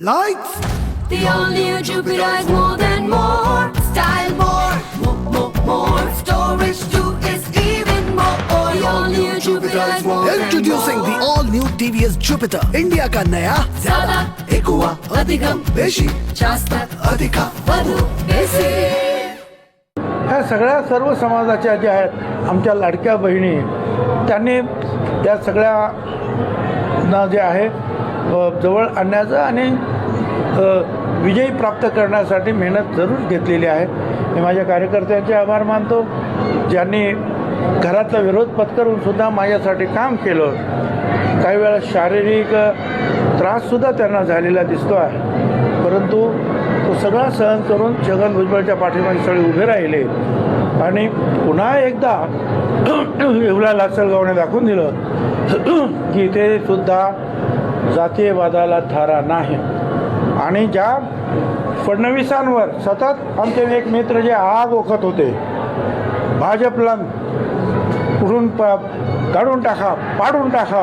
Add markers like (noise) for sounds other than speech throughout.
Lights, The all new Jupiter is more than more. Style more, more, more, more. Storage too is even more. The all new Jupiter is more introducing the than more. all new TVS Jupiter, India का नया ज्यादा एकुआ अधिकम बेशी जास्त अधिका वधू बेसी ह्या सगळ्या सर्व समाजाच्या ज्या आहेत आमच्या लाडक्या बहिणी त्यांनी त्या सगळ्यांना जे आहे जवळ आणण्याचं आणि विजय विजयी प्राप्त करण्यासाठी मेहनत जरूर घेतलेली आहे. मी माझ्या कार्यकर्त्यांचे आभार मानतो. ज्यांनी घरातला विरोध पत्करून सुद्धा माझ्यासाठी काम केलं काही वेळा शारीरिक त्राससुद्धा त्यांना झालेला दिसतो आहे. परंतु तो सगळा सहन करून छगन भुजबळच्या पाठीमागे सगळे उभे राहिले आणि पुन्हा एकदा (clears throat) येवला लासलगावने दाखवून दिलं (clears throat) की इथे सुद्धा जातीयवादाला थारा नाही. आणि ज्या फडणवीसांवर सतत आमचे एक मित्र जे आग ओखत होते भाजपला कुठून प काढून टाका पाडून टाका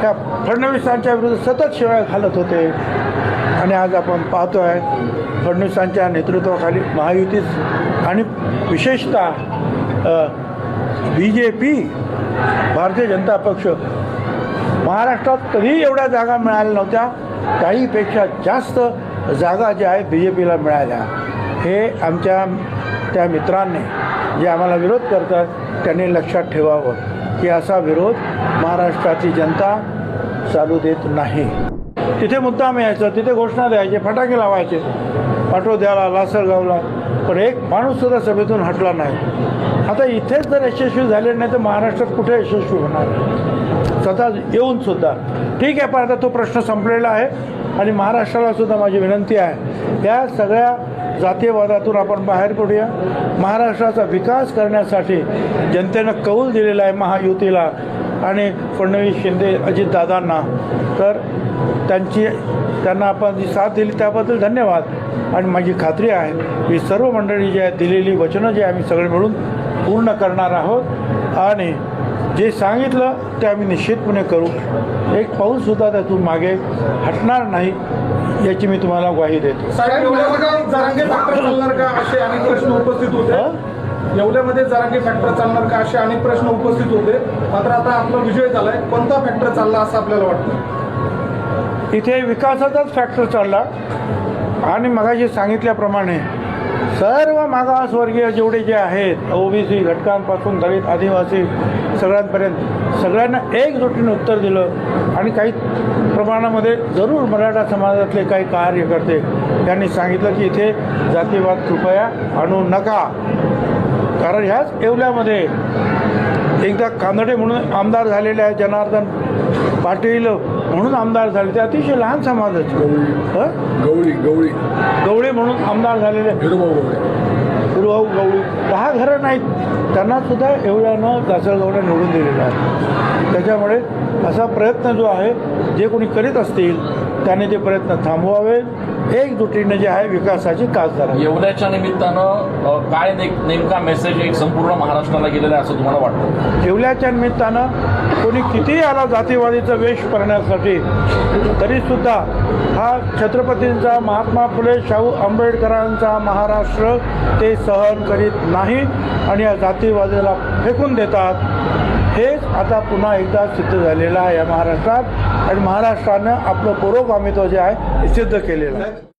त्या फडणवीसांच्या विरुद्ध सतत शिवाय घालत होते. आणि आज आपण पाहतो आहे फडणवीसांच्या नेतृत्वाखाली महायुतीच आणि विशेषतः B J P Bharatiya Janata पक्ष महाराष्ट्रात कधीही एवढ्या जागा मिळाल्या नव्हत्या. काहीपेक्षा जास्त जागा ज्या आहेत बी जे पीला मिळाल्या. हे आमच्या त्या मित्रांनी जे आम्हाला विरोध करतात त्यांनी लक्षात ठेवावं. की असा विरोध महाराष्ट्राची जनता चालू देत नाही. तिथे मुद्दाम यायचं तिथे घोषणा द्यायचे फटाके लावायचे. पाटोद्याला लासलगावला. पण एक माणूससुद्धा सभेतून हटला नाही. आता इथेच जर यशस्वी झाले नाही तर महाराष्ट्रात कुठे यशस्वी होणार? स्वतः येऊन सुद्धा. ठीक आहे पण आता तो प्रश्न संपलेला आहे आणि महाराष्ट्राला सुद्धा माझी विनंती आहे. या सगळ्या जातीयवादातून आपण बाहेर पडूया. महाराष्ट्राचा विकास करण्यासाठी जनतेनं कौल दिलेला आहे महायुतीला आणि फडणवीस शिंदे अजितदादांना. तर त्यांची त्यांना आपण जी साथ दिली त्याबद्दल धन्यवाद. आणि माझी खात्री आहे ही सर्व मंडळी जी आहेत दिलेली वचनं जी आम्ही सगळे मिळून पूर्ण करणार आहोत. आणि जे सांगितलं ते आम्ही निश्चितपणे करू. एक पाऊलसुद्धा त्यातून मागे हटणार नाही याची मी तुम्हाला ग्वाही देतो. साहेब येवल्यामध्ये जरांगे फॅक्टर चालणार का? असे अनेक प्रश्न उपस्थित होते. येवल्यामध्ये जरांगे फॅक्टर चालणार का? असे अनेक प्रश्न उपस्थित होते. मात्र आता आपला विजय झालाय. कोणता फॅक्टर चालला असं आपल्याला वाटतं? इथे विकासाचाच फॅक्टर चालला. आणि मगाशी सांगितल्याप्रमाणे सर्व मागासवर्गीय जेवढे जे आहेत ओबीसी घटकांपासून दलित आदिवासी सगळ्यांपर्यंत सगळ्यांना एकजुटीने उत्तर दिलं आणि काही प्रमाणामध्ये जरूर मराठा समाजातले काही कार्यकर्ते त्यांनी सांगितलं की इथे जातीवाद कृपया आणू नका. कारण ह्याच येवल्यामध्ये एकदा कानडे म्हणून आमदार झालेले आहे जनार्दन पाटील म्हणून आमदार झाले ते अतिशय लहान समाजाचे. हं? गवळी. गवळी गवळे म्हणून आमदार झालेले. गवळी दहा घरं नाहीत. त्यांना सुद्धा एवढ्यानं दासळगावने निवडून दिलेलं आहे त्याच्यामुळे असा प्रयत्न जो आहे जे कोणी करीत असतील त्यांनी ते प्रयत्न थांबवावे. एकजुटीने जे आहे विकासाची कास धरावी. एवढ्याच्या निमित्तानं काय नेमका मेसेज एक संपूर्ण महाराष्ट्राला गेलेला आहे असं तुम्हाला वाटतं? जेवल्याच्या निमित्तानं कोणी कितीही आला जातीवादीचा वेश करण्यासाठी तरीसुद्धा हा छत्रपतींचा महात्मा फुले शाहू आंबेडकरांचा महाराष्ट्र ते सहन करीत नाही आणि या जातीवादीला फेकून देतात. हेच आता पुन्हा एकदा सिद्ध झालेलं आहे या महाराष्ट्रात. आणि महाराष्ट्रानं आपलं पूर्वगामित्व जे आहे सिद्ध केलेलं आहे.